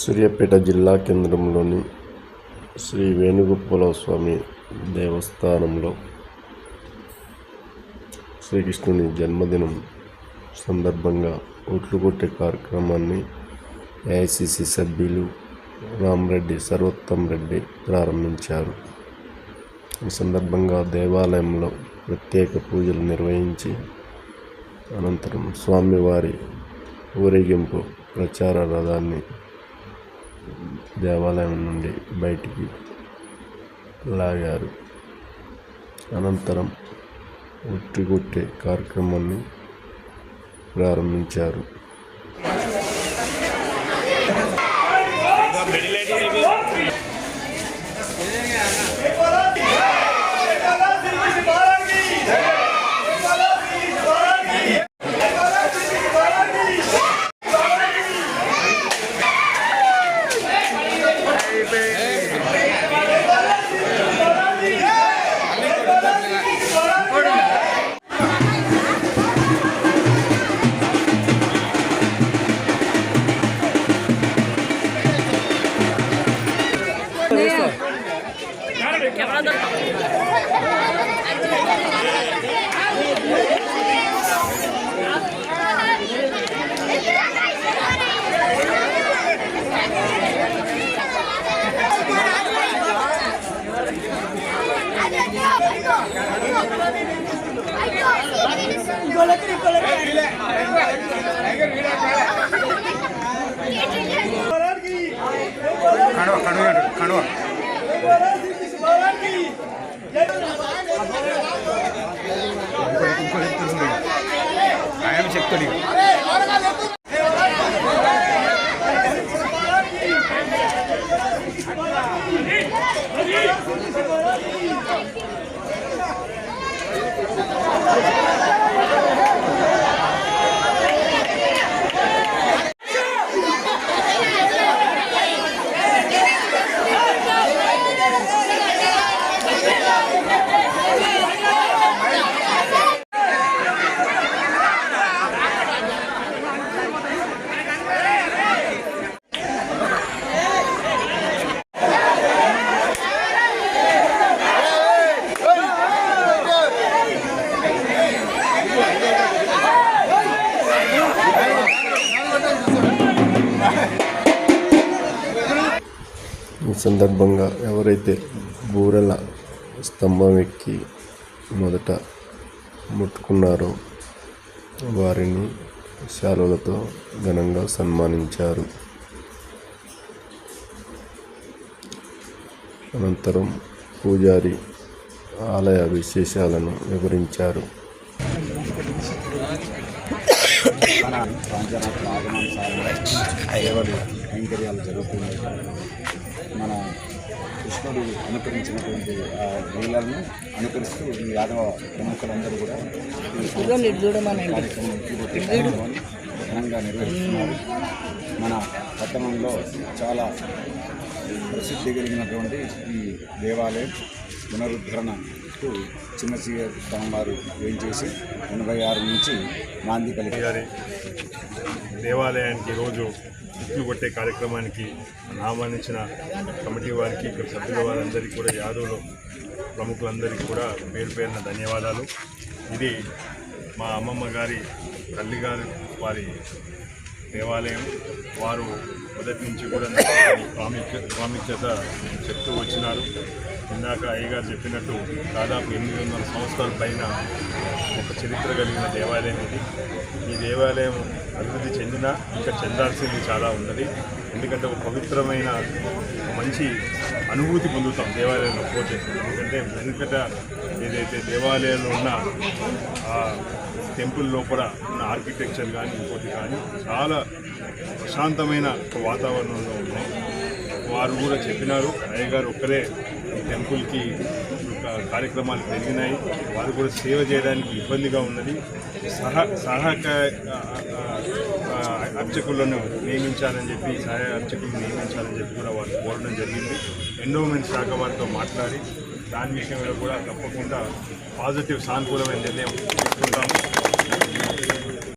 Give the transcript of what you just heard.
సూర్యాపేట జిల్లా కేంద్రంలోని శ్రీ వేణుగోపాల స్వామి దేవస్థానంలో శ్రీకృష్ణుని జన్మదినం సందర్భంగా ఒట్లు కొట్టే కార్యక్రమాన్ని ఏఐసిసి సభ్యులు రామరెడ్డి సర్వోత్తం రెడ్డి ప్రారంభించారు. ఈ సందర్భంగా దేవాలయంలో ప్రత్యేక పూజలు నిర్వహించి అనంతరం స్వామివారి ఊరేగింపు ప్రచార రథాన్ని దేవాలయం నుండి బయటికి లాగారు. అనంతరం ఉట్టికొట్టే కార్యక్రమాన్ని ప్రారంభించారు. కడవ కడవ కడవ. ఆయన చెప్తాడు ఈ సందర్భంగా ఎవరైతే బూరెల స్తంభం ఎక్కి మొదట ముట్టుకున్నారో వారిని శాలువలతో ఘనంగా సన్మానించారు. అనంతరం పూజారి ఆలయ విశేషాలను వివరించారు. కైంకర్యాలు జరుగుతున్నాయి. మన కృష్ణుడు అనుకరించినటువంటి ఆ లీలలను అనుకరిస్తూ ఈ యాదవ ప్రముఖులందరూ కూడా ఘనంగా నిర్వహిస్తున్నారు. మన పట్టణంలో చాలా ప్రసిద్ధి కలిగినటువంటి ఈ దేవాలయం పునరుద్ధరణకు చిన్న స్వామివారు వేయించేసి ఎనభై ఆరు నుంచి నాంది కలిగారు గారి దేవాలయానికి రోజు ఇట్లు కొట్టే కార్యక్రమానికి ఆహ్వానించిన కమిటీ వారికి ఇక్కడ సభ్యుల వారందరికీ కూడా యాదవులు ప్రముఖులందరికీ కూడా పేరు పేరున ధన్యవాదాలు. ఇది మా అమ్మమ్మ గారి తల్లి గారి వారి దేవాలయం. వారు మొదటి నుంచి కూడా ప్రాముఖ్య ప్రాముఖ్యత చెప్తూ వచ్చినారు. ఇందాక అయ్యగారు చెప్పినట్టు దాదాపు ఎనిమిది వందల సంవత్సరాల పైన ఒక చరిత్ర కలిగిన దేవాలయం ఇది. ఈ దేవాలయం అభివృద్ధి చెందినా ఇంకా చెందాల్సింది చాలా ఉన్నది. ఎందుకంటే ఒక పవిత్రమైన ఒక మంచి అనుభూతి పొందుతాం దేవాలయంలో పోతే. ఎందుకంటే వెనుకట ఏదైతే దేవాలయంలో ఉన్న ఆ టెంపుల్ లోపల ఉన్న ఆర్కిటెక్చర్ కానీ ఇంకోటి కానీ చాలా ప్రశాంతమైన వాతావరణంలో ఉన్నాయి. వారు కూడా చెప్పినారు అయ్యగారు ఒక్కరే ఈ టెంపుల్కి ఒక కార్యక్రమాలు పెరిగినాయి వారు కూడా సేవ చేయడానికి ఇబ్బందిగా ఉన్నది. సహ సహాయక అర్చకులను నియమించాలని చెప్పి సహాయ అర్చకులను నియమించాలని చెప్పి కూడా వారు కోరడం జరిగింది. ఎండోమెంట్ శాఖ వారితో మాట్లాడి దాని విషయంలో కూడా తప్పకుండా పాజిటివ్ సానుకూలమైన నిర్ణయం తీసుకుంటాము.